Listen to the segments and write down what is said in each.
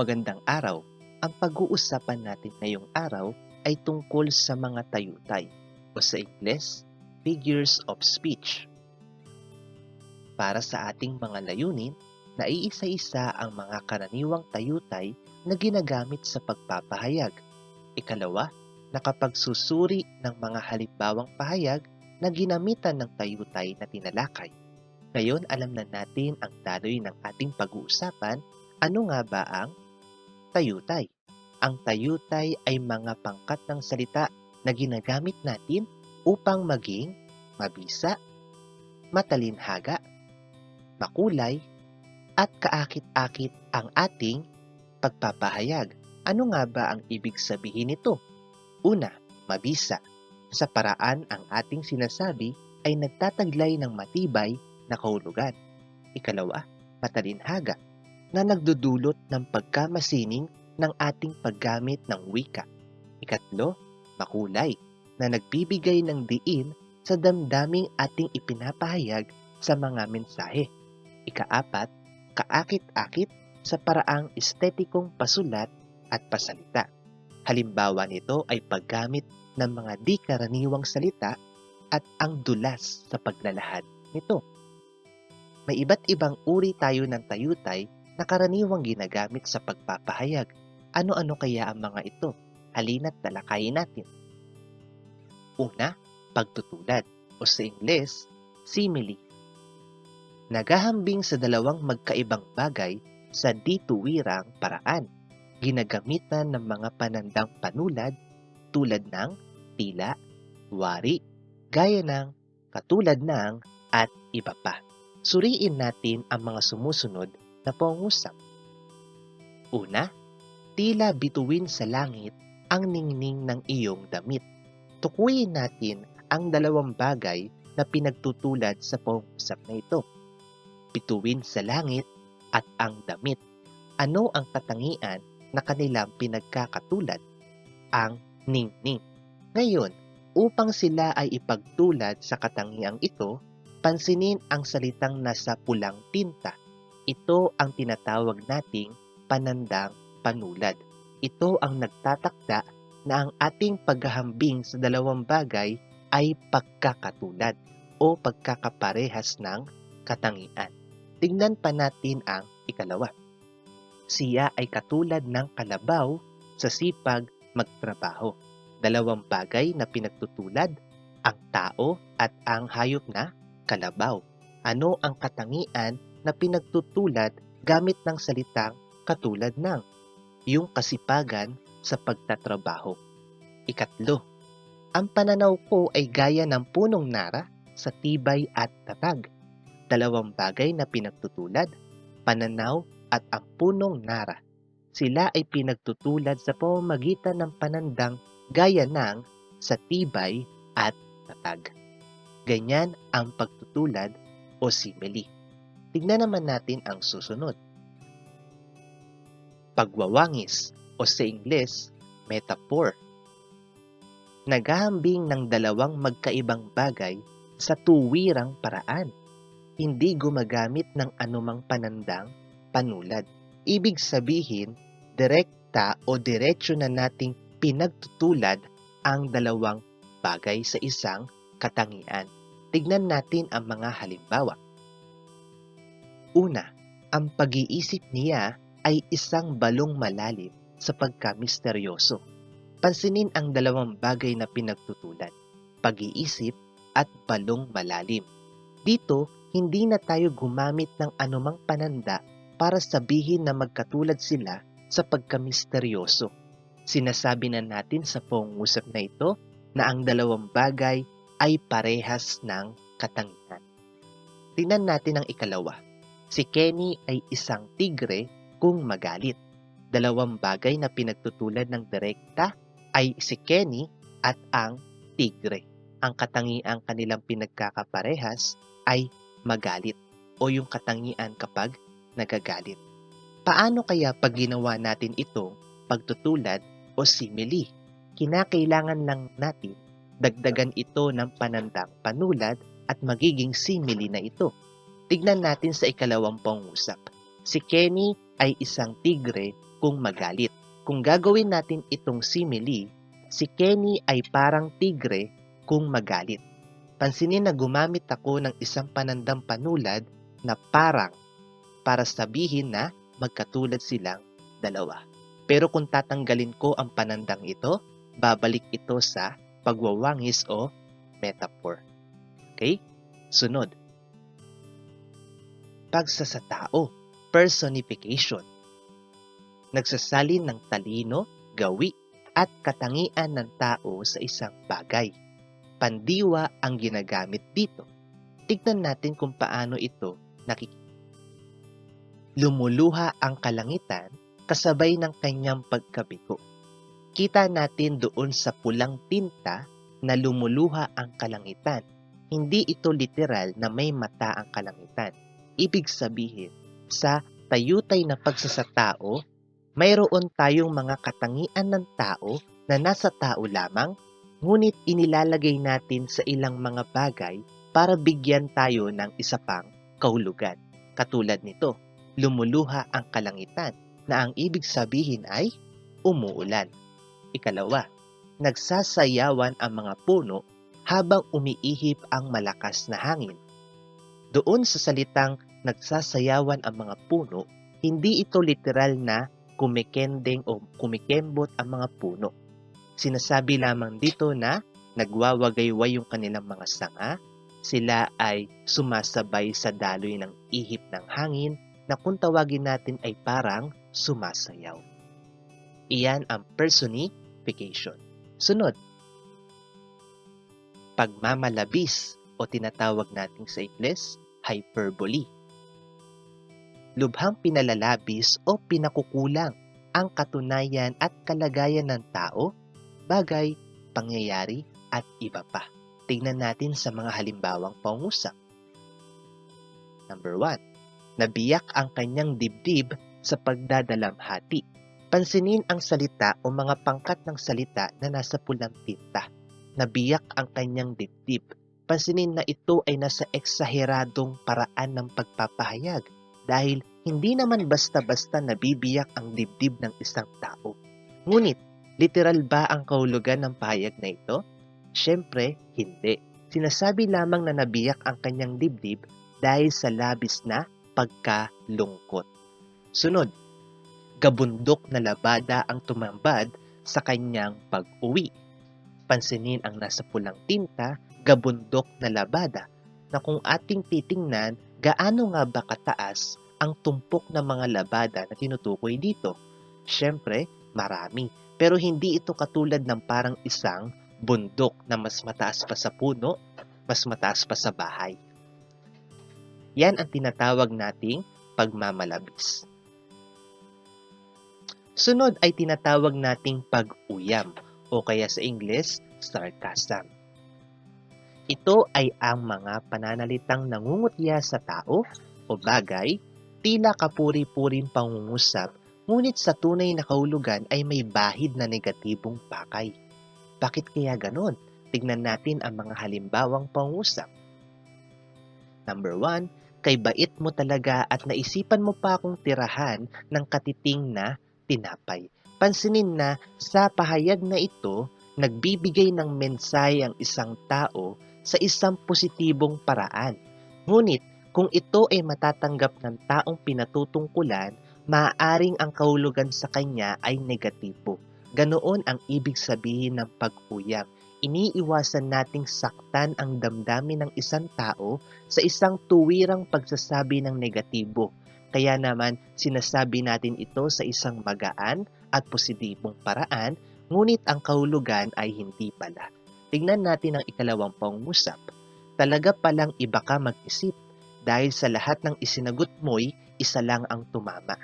Magandang araw. Ang pag-uusapan natin ngayong araw ay tungkol sa mga tayutay o sa Ingles, figures of speech. Para sa ating mga layunin, naiisa-isa ang mga karaniwang tayutay na ginagamit sa pagpapahayag. Ikalawa, nakapagsusuri ng mga halimbawang pahayag na ginamitan ng tayutay na tinalakay. Ngayon, alam na natin ang daloy ng ating pag-uusapan. Ano nga ba ang tayutay? Ang tayutay ay mga pangkat ng salita na ginagamit natin upang maging mabisa, matalinhaga, makulay, at kaakit-akit ang ating pagpapahayag. Ano nga ba ang ibig sabihin nito? Una, mabisa. Sa paraan ang ating sinasabi ay nagtataglay ng matibay na kahulugan. Ikalawa, matalinhaga na nagdudulot ng pagkamasining ng ating paggamit ng wika. Ikatlo, makulay na nagbibigay ng diin sa damdaming ating ipinapahayag sa mga mensahe. Ikaapat, kaakit-akit sa paraang estetikong pasulat at pasalita. Halimbawa nito ay paggamit ng mga di karaniwang salita at ang dulas sa paglalahad nito. May iba't ibang uri tayo ng tayutay na karaniwang ginagamit sa pagpapahayag. Ano-ano kaya ang mga ito? Halina't talakayin natin. Una, pagtutulad o sa Ingles, simile. Naghahambing sa dalawang magkaibang bagay sa dituwirang paraan. Ginagamitan ng mga panandang panulad tulad ng tila, wari, gaya ng, katulad ng, at iba pa. Suriin natin ang mga sumusunod na pangusap. Una, tila bituin sa langit ang ningning ng iyong damit. Tukuyin natin ang dalawang bagay na pinagtutulad sa pangusap na ito. Bituin sa langit at ang damit. Ano ang katangian na kanilang pinagkakatulad? Ang ningning. Ngayon, upang sila ay ipagtulad sa katangiang ito, pansinin ang salitang nasa pulang tinta. Ito ang tinatawag nating panandang panulad. Ito ang nagtatakda na ang ating paghahambing sa dalawang bagay ay pagkakatulad o pagkakaparehas ng katangian. Tingnan pa natin ang ikalawa. Siya ay katulad ng kalabaw sa sipag magtrabaho. Dalawang bagay na pinagtutulad, ang tao at ang hayop na kalabaw. Ano ang katangian na pinagtutulad gamit ng salitang katulad ng? Yung kasipagan sa pagtatrabaho. Ikatlo, ang pananaw ko ay gaya ng punong nara sa tibay at tatag. Dalawang bagay na pinagtutulad, pananaw at ang punong nara. Sila ay pinagtutulad sa pamamagitan ng panandang gaya ng sa tibay at tatag. Ganyan ang pagtutulad o simile. Tignan naman natin ang susunod. Pagwawangis o sa Ingles, metaphor. Naghahambing ng dalawang magkaibang bagay sa tuwirang paraan. Hindi gumagamit ng anumang panandang panulad. Ibig sabihin, direkta o diretsyo na nating pinagtutulad ang dalawang bagay sa isang katangian. Tignan natin ang mga halimbawa. Una, ang pag-iisip niya ay isang balong malalim sa pagka-misteryoso. Pansinin ang dalawang bagay na pinagtutulad, pag-iisip at balong malalim. Dito, hindi na tayo gumamit ng anumang pananda para sabihin na magkatulad sila sa pagka-misteryoso. Sinasabi na natin sa pangungusap na ito na ang dalawang bagay ay parehas ng katangian. Tingnan natin ang ikalawa. Si Kenny ay isang tigre kung magalit. Dalawang bagay na pinagtutulad ng direkta ay si Kenny at ang tigre. Ang katangiang kanilang pinagkakaparehas ay magalit o yung katangian kapag nagagalit. Paano kaya pag ginawa natin itong pagtutulad o simile? Kinakailangan lang natin dagdagan ito ng panandang panulad at magiging simile na ito. Tignan natin sa ikalawang pangusap. Si Kenny ay isang tigre kung magalit. Kung gagawin natin itong simile, si Kenny ay parang tigre kung magalit. Pansinin na gumamit ako ng isang panandang panulad na parang para sabihin na magkatulad silang dalawa. Pero kung tatanggalin ko ang panandang ito, babalik ito sa pagwawangis o metaphor. Okay? Sunod. Pagsasatao, personification. Nagsasalin ng talino, gawi, at katangian ng tao sa isang bagay. Pandiwa ang ginagamit dito. Tignan natin kung paano ito nakikita. Lumuluha ang kalangitan kasabay ng kanyang pagkabigo. Kita natin doon sa pulang tinta na lumuluha ang kalangitan. Hindi ito literal na may mata ang kalangitan. Ibig sabihin, sa tayutay na pagsasatao, mayroon tayong mga katangian ng tao na nasa tao lamang, ngunit inilalagay natin sa ilang mga bagay para bigyan tayo ng isa pang kahulugan. Katulad nito, lumuluha ang kalangitan na ang ibig sabihin ay umuulan. Ikalawa, nagsasayawan ang mga puno habang umiihip ang malakas na hangin. Doon sa salitang nagsasayawan ang mga puno, hindi ito literal na kumikending o kumikembot ang mga puno. Sinasabi lamang dito na nagwawagayway yung kanilang mga sanga, sila ay sumasabay sa daloy ng ihip ng hangin na kung tawagin natin ay parang sumasayaw. Iyan ang personification. Sunod, pagmamalabis o tinatawag nating sa Ingles, hyperbole. Lubhang pinalalabis o pinakukulang ang katunayan at kalagayan ng tao, bagay, pangyayari at iba pa. Tingnan natin sa mga halimbawang pangusap. Number 1. Nabiyak ang kanyang dibdib sa pagdadalamhati. Pansinin ang salita o mga pangkat ng salita na nasa pulang tinta. Nabiyak ang kanyang dibdib. Pansinin na ito ay nasa eksaheradong paraan ng pagpapahayag dahil hindi naman basta-basta nabibiyak ang dibdib ng isang tao. Ngunit, literal ba ang kahulugan ng pahayag na ito? Siyempre, hindi. Sinasabi lamang na nabiyak ang kanyang dibdib dahil sa labis na pagkalungkot. Sunod, gabundok na labada ang tumambad sa kanyang pag-uwi. Pansinin ang nasa pulang tinta, gabundok na labada, na kung ating titingnan, gaano nga ba kataas ang tumpok ng mga labada na tinutukoy dito? Siyempre, marami. Pero hindi ito katulad ng parang isang bundok na mas mataas pa sa puno, mas mataas pa sa bahay. Yan ang tinatawag nating pagmamalabis. Sunod ay tinatawag nating pag-uyam o kaya sa English, sarcasm. Ito ay ang mga pananalitang nangungutya sa tao o bagay, tila kapuri-puring pangungusap, ngunit sa tunay na kahulugan ay may bahid na negatibong pakay. Bakit kaya ganon? Tignan natin ang mga halimbawang pangusap. Number 1, kay bait mo talaga at naisipan mo pa akong tirahan ng katiting na tinapay. Pansinin na sa pahayag na ito, nagbibigay ng mensahe ang isang tao sa isang positibong paraan. Ngunit kung ito ay matatanggap ng taong pinatutungkulan, maaaring ang kahulugan sa kanya ay negatibo. Ganoon ang ibig sabihin ng pag-uyam. Iniiwasan nating saktan ang damdamin ng isang tao sa isang tuwirang pagsasabi ng negatibo. Kaya naman sinasabi natin ito sa isang magaan at positibong paraan, ngunit ang kahulugan ay hindi pala. Tingnan natin ang ikalawang pangusap. Talaga palang iba ka mag-isip dahil sa lahat ng isinagot mo'y isa lang ang tumama.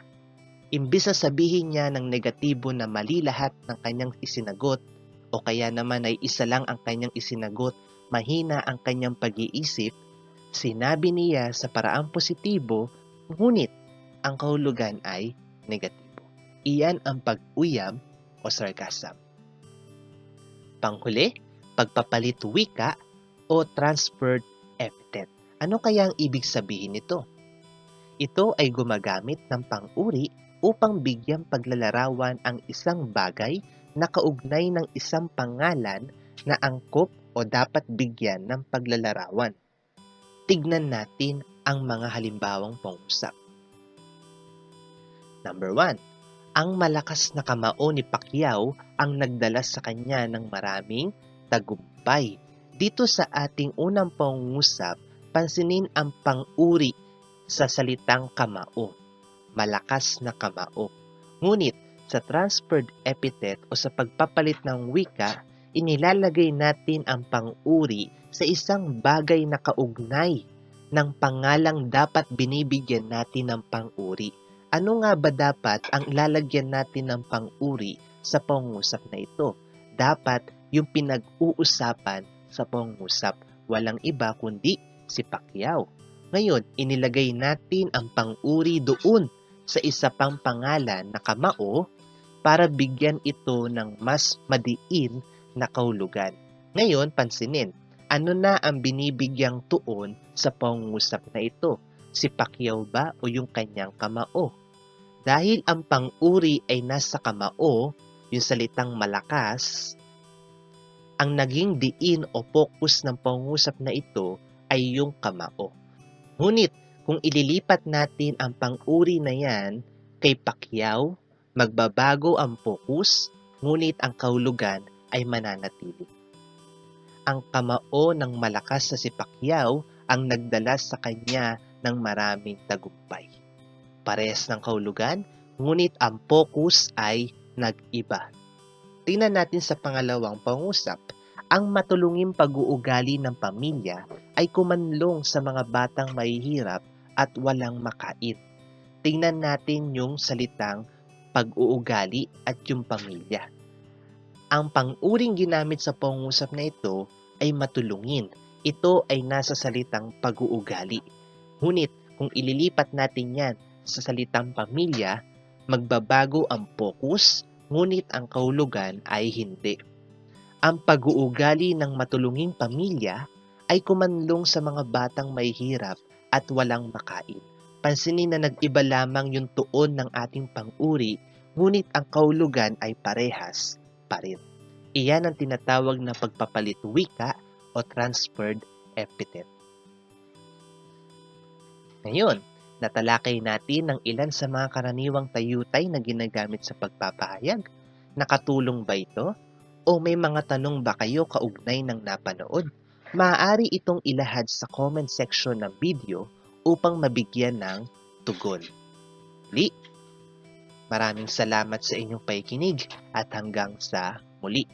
Imbis na sabihin niya ng negatibo na mali lahat ng kanyang isinagot o kaya naman ay isa lang ang kanyang isinagot, mahina ang kanyang pag-iisip, sinabi niya sa paraang positibo, ngunit ang kahulugan ay negatibo. Iyan ang pag-uyam o sarcasm. Panghuli, pagpapalit wika o transferred epithet. Ano kaya ang ibig sabihin nito? Ito ay gumagamit ng pang-uri upang bigyang paglalarawan ang isang bagay na kaugnay ng isang pangalan na angkop o dapat bigyan ng paglalarawan. Tignan natin ang mga halimbawang pangusap. Number 1. Ang malakas na kamao ni Pacquiao ang nagdala sa kanya ng maraming tagumpay. Dito sa ating unang pangungusap, pansinin ang pang-uri sa salitang kamao. Malakas na kamao. Ngunit sa transferred epithet o sa pagpapalit ng wika, inilalagay natin ang pang-uri sa isang bagay na kaugnay ng pangalang dapat binibigyan natin ng pang-uri. Ano nga ba dapat ang ilalagyan natin ng pang-uri sa pangungusap na ito? Dapat yung pinag-uusapan sa pangungusap. Walang iba kundi si Pacquiao. Ngayon, inilagay natin ang pang-uri doon sa isa pang pangalan na kamao para bigyan ito ng mas madiin na kahulugan. Ngayon, pansinin, ano na ang binibigyang tuon sa pangungusap na ito? Si Pacquiao ba o yung kanyang kamao? Dahil ang pang-uri ay nasa kamao, yung salitang malakas, ang naging diin o focus ng pangungusap na ito ay yung kamao. Ngunit kung ililipat natin ang pang-uri na yan kay Pacquiao, magbabago ang focus, ngunit ang kahulugan ay mananatili. Ang kamao ng malakas sa si Pacquiao ang nagdala sa kanya ng maraming tagumpay. Parehas ng kahulugan, ngunit ang focus ay nag-iba. Tingnan natin sa pangalawang pangusap, ang matulunging pag-uugali ng pamilya ay kumanlong sa mga batang mahihirap at walang makain. Tingnan natin yung salitang pag-uugali at yung pamilya. Ang pang-uring ginamit sa pangusap na ito ay matulungin. Ito ay nasa salitang pag-uugali. Ngunit kung ililipat natin yan sa salitang pamilya, magbabago ang focus, ngunit ang kahulugan ay hindi. Ang pag-uugali ng matulunging pamilya ay kumanlong sa mga batang may hirap at walang makain. Pansinin na nag-iba lamang yung tuon ng ating pang-uri, ngunit ang kahulugan ay parehas pa rin. Iyan ang tinatawag na pagpapalit wika o transferred epithet. Ngayon, natalakay natin ang ilan sa mga karaniwang tayutay na ginagamit sa pagpapahayag. Nakatulong ba ito? O may mga tanong ba kayo kaugnay ng napanood? Maaari itong ilahad sa comment section ng video upang mabigyan ng tugon. Muli, maraming salamat sa inyong paikinig at hanggang sa muli.